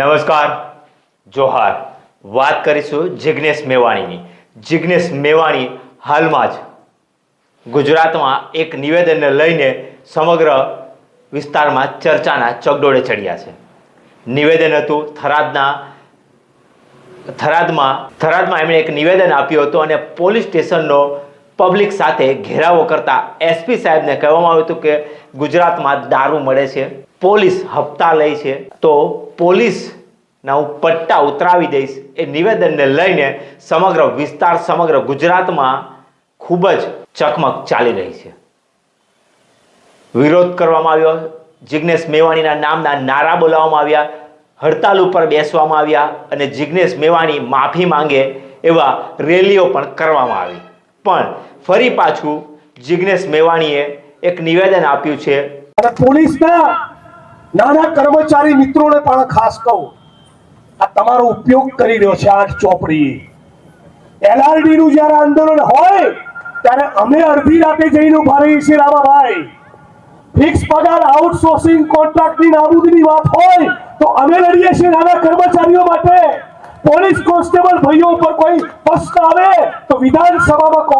નમસ્કાર, જોહાર. વાત કરીશું જિગ્નેશ મેવાણીની. જિગ્નેશ મેવાણી હાલમાં જ ગુજરાતમાં એક નિવેદનને લઈને સમગ્ર વિસ્તારમાં ચર્ચાના ચગડોળે ચડ્યા છે. નિવેદન હતું થરાદના, થરાદમાં થરાદમાં એમણે એક નિવેદન આપ્યું હતું અને પોલીસ સ્ટેશનનો પબ્લિક સાથે ઘેરાવો કરતા એસપી સાહેબને કહેવામાં આવ્યું હતું કે ગુજરાતમાં દારૂ મળે છે, પોલીસ હપ્તા લે છે, તો પોલીસના હું પટ્ટા ઉતરાવી દઈશ એ નિવેદનને લઈને સમગ્ર વિસ્તાર, સમગ્ર ગુજરાતમાં ખૂબ જ ચકમક ચાલી રહી છે. વિરોધ કરવામાં આવ્યો, જિગ્નેશ મેવાણીના નામના નારા બોલાવવામાં આવ્યા, હડતાલ ઉપર બેસવામાં આવ્યા અને જિગ્નેશ મેવાણી માફી માંગે એવા રેલીઓ પણ કરવામાં આવી. પણ ફરી પાછું જિગ્નેશ મેવાણીએ એક નિવેદન આપ્યું છે. પોલીસના નાના કર્મચારી મિત્રોને પણ ખાસ કહું, આ તમારો ઉપયોગ કરી રહ્યો છે આઠ ચોપડી એલઆરડી નું જ્યારે આંદોલન હોય, ત્યારે અમે અડધી રાતે જઈને ઊભા રહીએ છીએ રામાભાઈ. ફિક્સ પગાર આઉટસોર્સિંગ કોન્ટ્રાક્ટની નાબૂદીની વાત હોય, તો અમે લડીએ છીએ નાના કર્મચારીઓ માટે. પોલીસ કોન્સ્ટેબલ ભાઈઓ ઉપર કોઈ પ્રશ્ન આવે, તો વિધાનસભામાં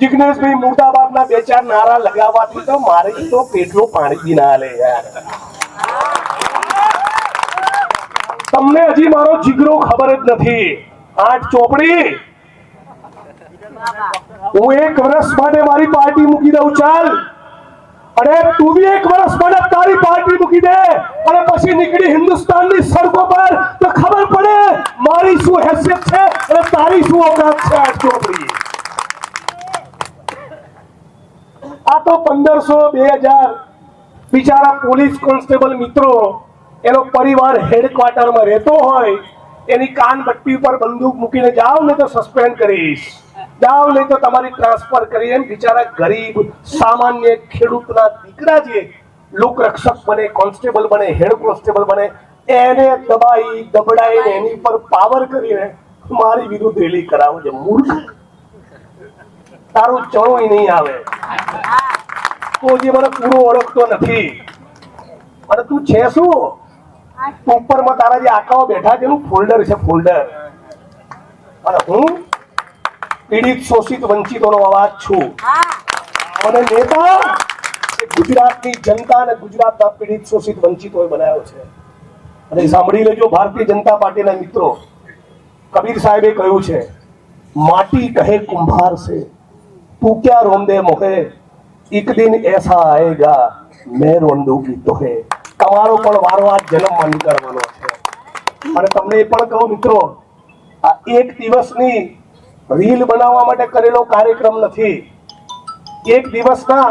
જિગ્નેશભાઈ મુર્દાબાદના બે ચાર નારા લગાવવાથી તો મારે તો પેટનું પાણી ના લે યાર. તમને હજી મારો જીગરો ખબર જ નથી. આઠ ચોપડી. હું એક વર્ષ માટે મારી પાર્ટી મૂકી દઉં, ચાલ. અને તું બી એક વર્ષ માટે તારી પાર્ટી મૂકી દે. અને પછી નીકળી હિન્દુસ્તાનની સડકો પર. તો ખબર પડે મારી શું હેસિયત છે અને તારી શું ઓકાત છે આ ચોપડી આ તો પંદરસો બે હજાર બિચારા પોલીસ કોન્સ્ટેબલ મિત્રો, એનો પરિવાર હેડક્વાર્ટરમાં રહેતો હોય, એની કાન બટ્ટી ઉપર બંદૂક મૂકીને જાઓ ને તો સસ્પેન્ડ કરીશ. જાઓ નહીં તો તમારી ટ્રાન્સફર કરી એમ બિચારા ગરીબ, સામાન્ય ખેડૂતના દીકરા જે લોકરક્ષક બને, કોન્સ્ટેબલ બને, હેડ કોન્સ્ટેબલ બને, એને દબાઈ, દબડાઈને એની પર પાવર કરીને મારી વિરુદ્ધ રેલી કરાવો છે મૂર્ખ. તારું ચણોય નહીં આવે. તું જે મને પૂરો ઓળખતો નથી. અને તું છે શું? ઉપરમાં તારા જે આકાઓ બેઠા છે, એનું ફોલ્ડર છે ફોલ્ડર અને હું પીડિત, શોષિત, વંચિતોનો અવાજ છું. અને નેતા ગુજરાતની જનતા અને ગુજરાતના પીડિત, શોષિત, વંચિતોએ બનાવ્યો છે. અને સાંભળી લેજો, ભારતીય જનતા પાર્ટીના મિત્રો. કબીર સાહેબે કહ્યું છે, માટી કહે કુંભાર છે તું ક્યાં રોમદે મોહે? એક દિન એસા આયેગા, મેં રોંદુગી તો હે. તમારો પણ વારવાર જન્મ જન્મમાં નીકળવાનો છે. અને તમને એ પણ કહું મિત્રો, આ એક દિવસની રીલ બનાવવા માટે કરેલો કાર્યક્રમ નથી. એક દિવસના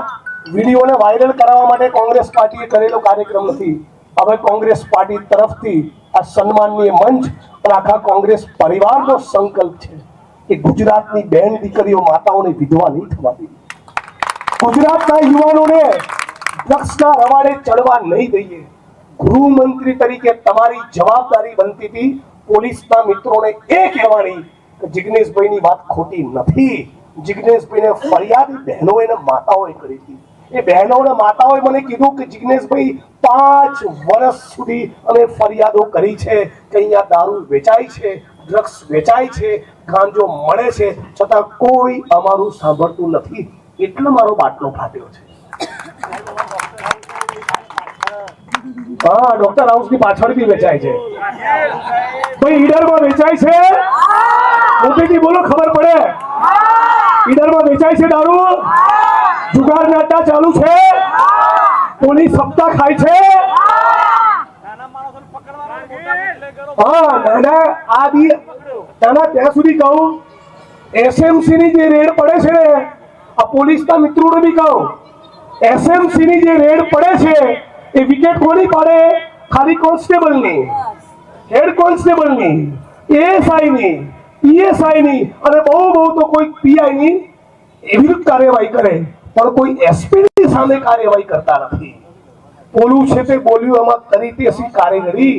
વિડીયોને વાયરલ કરાવવા માટે કોંગ્રેસ પાર્ટીએ કરેલો કાર્યક્રમ નથી. હવે કોંગ્રેસ પાર્ટી તરફથી આ સન્માનનીય મંચ અને આખા કોંગ્રેસ પરિવારનો સંકલ્પ છે કે ગુજરાતની બહેન દીકરીઓ માતાઓને વિધવા નહીં થવા ગુજરાતના યુવાનોને ડ્રગ્સના રવાડે ચડવા નહીં દઈએ. ગૃહમંત્રી તરીકે તમારી જવાબદારી બનતી હતી. પોલીસના મિત્રોને એ કહેવાની કે જિગ્નેશભાઈની વાત ખોટી નથી. જિગ્નેશભાઈને ફરિયાદ બહેનો અને માતાઓએ કરી હતી. એ બહેનો અને માતાઓએ મને કીધું કે જિગ્નેશભાઈ પાંચ વર્ષ સુધી અમે ફરિયાદો કરી છે કે અહીંયા દારૂ વેચાય છે ડ્રગ્સ વેચાય છે, ગાંજો મળે છે છતાં કોઈ અમારું સાંભળતું નથી. એટલે મારો બાટલો ફાટ્યો છે. હા ડોક્ટર હાઉસની પાછળ બી વેચાય છે. ભાઈ ઈડરમાં વેચાય છે? મોટેથી બોલો, ખબર પડે? ઈડરમાં વેચાય છે દારૂ? જુગાર નાટા ચાલુ છે? પોલીસ સપ્તાહ ખાય છે? હા નાના આ બી નાના ત્યાં સુધી કહું એસએમસી ની જે રેડ પડે છે ને આ પોલીસના મિત્રોને બી કહો એસએમસીની જે રેડ પડે છે, એ વિકેટ કોની પાડે? ખાલી કોન્સ્ટેબલની હેડ કોન્સ્ટેબલની એએસઆઈની પીએસઆઈની પીએસઆઈ ની અને બહુ બહુ તો કોઈ પીઆઈની વિરુદ્ધ કાર્યવાહી કરે, પણ કોઈ એસપીની સામે કાર્યવાહી કરતા નથી. બોલું છે તે બોલ્યું એમાં કરી તે અસી કારીગરી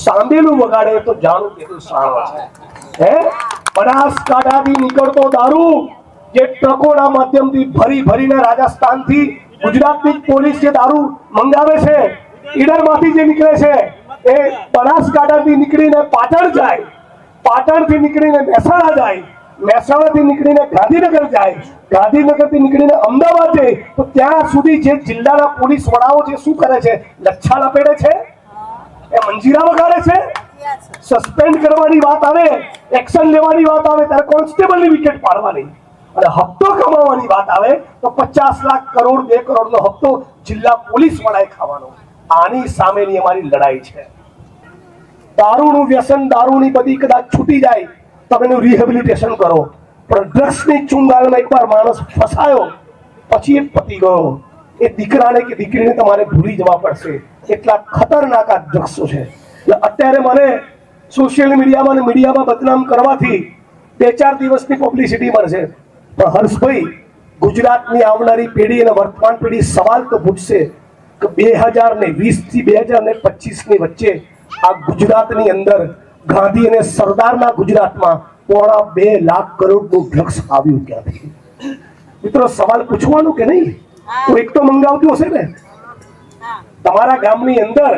સાંભેલું વગાડે તો જાણું કેટલું સારું છે. હે? બનાસકાંઠાથી નીકળતો દારૂ જે ટ્રકોના માધ્યમથી ભરી ભરીને રાજસ્થાનથી ગુજરાતની પોલીસ જે દારૂ મંગાવે છે ઈડરમાંથી જે નીકળે છે એ બનાસકાંઠાથી નીકળીને પાટણ જાય પાટણથી નીકળીને મહેસાણા જાય મહેસાણાથી નીકળીને ગાંધીનગર જાય ગાંધીનગરથી નીકળીને અમદાવાદ જાય તો ત્યાં સુધી જે જિલ્લાના પોલીસ વડાઓ જે શું કરે છે લચ્છા લપેડે છે? એ મંજીરા વગાડે છે? સસ્પેન્ડ કરવાની વાત આવે એક્શન લેવાની વાત આવે ત્યારે કોન્સ્ટેબલની વિકેટ પાડવાની. અને હપ્તો કમાવાની વાત આવે તો પચાસ લાખ કરોડ, બે કરોડનો હપ્તો જિલ્લા પોલીસ વડાએ ખાવાનો. આની સામેની અમારી લડાઈ છે. દારૂનું વ્યસન, દારૂની બધી કદાચ છૂટી જાય, તમે એનું રિહેબિલિટેશન કરો. પણ ડ્રગ્સની ચુંગાલમાં એકવાર માણસ ફસાયો, પછી એ પતી ગયો. એ દીકરાને કે દીકરીને તમારે ભૂલી જવા પડશે. એટલા ખતરનાક આ ડ્રગ્સો છે. એટલે અત્યારે મને સોશિયલ મીડિયામાં અને મીડિયામાં બદનામ કરવાથી બે ચાર દિવસની પબ્લિસિટી મળશે. પણ હર્ષભાઈ ગુજરાતની આવનારી પેઢી અને વર્તમાન પેઢી સવાલ તો પૂછશે કે બે હજાર ને વીસથી બે હજાર ને પચીસની વચ્ચે આ ગુજરાતની અંદર ગાંધી અને સરદારના ગુજરાતમાં પોણા બે લાખ કરોડનું ડ્રગ્સ આવ્યું ક્યાંથી? મિત્રો સવાલ પૂછવાનું કે નહીં? તો એક તો મંગાવતું હશે ને. તમારા ગામની અંદર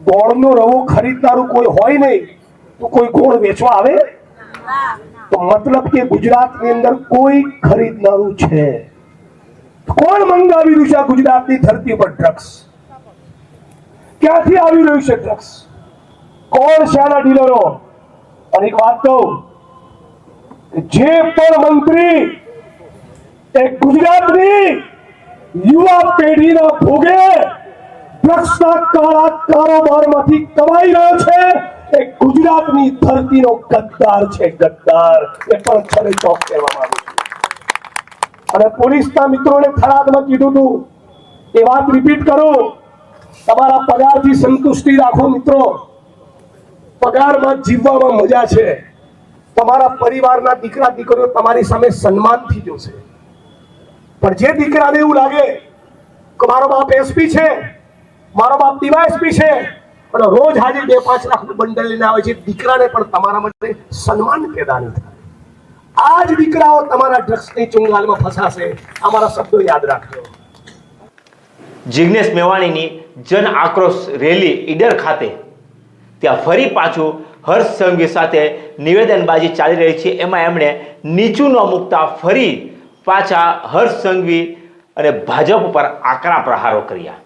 ગોળનો રવો ખરીદનારું કોઈ હોય નહીં તો કોઈ ગોળ વેચવા આવે? મતલબ કે ગુજરાતની અંદર કોઈ ખરીદનારું છે. કોણ મંગાવી રહ્યું છે ગુજરાતની ધરતી પર ડ્રગ્સ ક્યાંથી આવી રહ્યું છે ડ્રગ્સ કોણ શાના ડીલરો અને એક વાત કહું, જે પણ મંત્રી એ ગુજરાતની યુવા પેઢીના ભોગે ડ્રગ્સના કાળા કારોબારમાંથી કમાઈ રહ્યો છે એ ગુજરાતની ધરતીનો ગદ્દાર છે, ગદ્દાર. એ પણ છેલ્લે ચોક કહેવામાં આવે છે. અને પોલીસના મિત્રોને થરાદમાં કીધું હતું એ વાત રિપીટ કરો. તમારા પગારથી સંતુષ્ટિ રાખો મિત્રો. પગારમાં જીવવામાં મજા છે. તમારા પરિવારના દીકરા, દીકરીઓ તમારી સામે સન્માનથી જોશે. પણ જે દીકરાને એવું લાગે કે મારો બાપ એસપી છે, મારો બાપ ડીવાયએસપી છે અને રોજ હાજર બે પાંચ લાખનું બંડલ લઈને આવે છે. દીકરાને પણ તમારા માટે સન્માન પેદા નહીં થાય. આ જ દીકરાઓ તમારા ડ્રગ્સની ચુંગાલમાં ફસાશે. અમારા શબ્દો યાદ રાખજો. જિગ્નેશ મેવાણીની જન આક્રોશ રેલી ઈડર ખાતે. ત્યાં ફરી પાછું હર્ષ સંઘવી સાથે નિવેદનબાજી ચાલી રહી છે. એમાં એમણે નીચું ન મૂકતા ફરી પાછા હર્ષ સંઘવી અને ભાજપ ઉપર આકરા પ્રહારો કર્યા.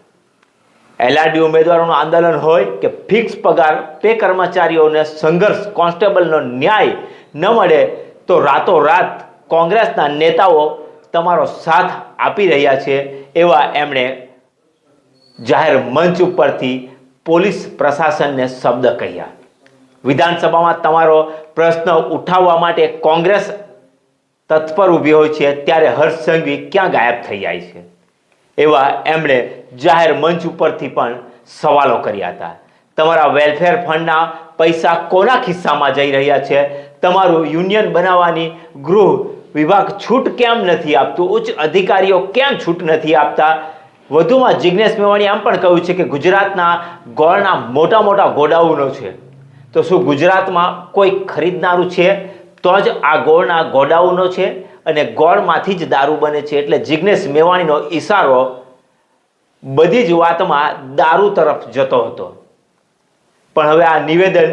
એલઆરડી ઉમેદવારોનું આંદોલન હોય કે ફિક્સ પગાર, તે કર્મચારીઓને સંઘર્ષ, કોન્સ્ટેબલનો ન્યાય ન મળે, તો રાતોરાત કોંગ્રેસના નેતાઓ તમારો સાથ આપી રહ્યા છે એવા એમણે જાહેર મંચ ઉપરથી પોલીસ પ્રશાસનને શબ્દ કહ્યા વિધાનસભામાં તમારો પ્રશ્ન ઉઠાવવા માટે કોંગ્રેસ તત્પર ઊભી હોય છે, ત્યારે હર્ષ સંઘવી ક્યાં ગાયબ થઈ જાય છે? એવા એમણે જાહેર મંચ ઉપરથી પણ સવાલો કર્યા હતા. તમારા વેલફેર ફંડના પૈસા કોના ખિસ્સામાં જઈ રહ્યા છે? તમારું યુનિયન બનાવવાની ગૃહ વિભાગ છૂટ કેમ નથી આપતું? ઉચ્ચ અધિકારીઓ કેમ છૂટ નથી આપતા? વધુમાં જિજ્ઞેશ મેવાણી આમ પણ કહ્યું છે કે ગુજરાતના ગોળના મોટા મોટા ગોડાઉનો છે. તો શું ગુજરાતમાં કોઈ ખરીદનારું છે? તો જ આ ગોળના ગોડાઉનો છે? અને ગોળમાંથી જ દારૂ બને છે એટલે જિજ્ઞેશ મેવાણીનો ઈશારો બધી જ વાતમાં દારૂ તરફ જતો હતો. પણ હવે આ નિવેદન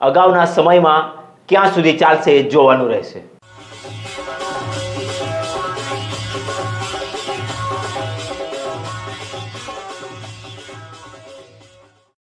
અગાઉના સમયમાં ક્યાં સુધી ચાલશે એ જોવાનું રહેશે.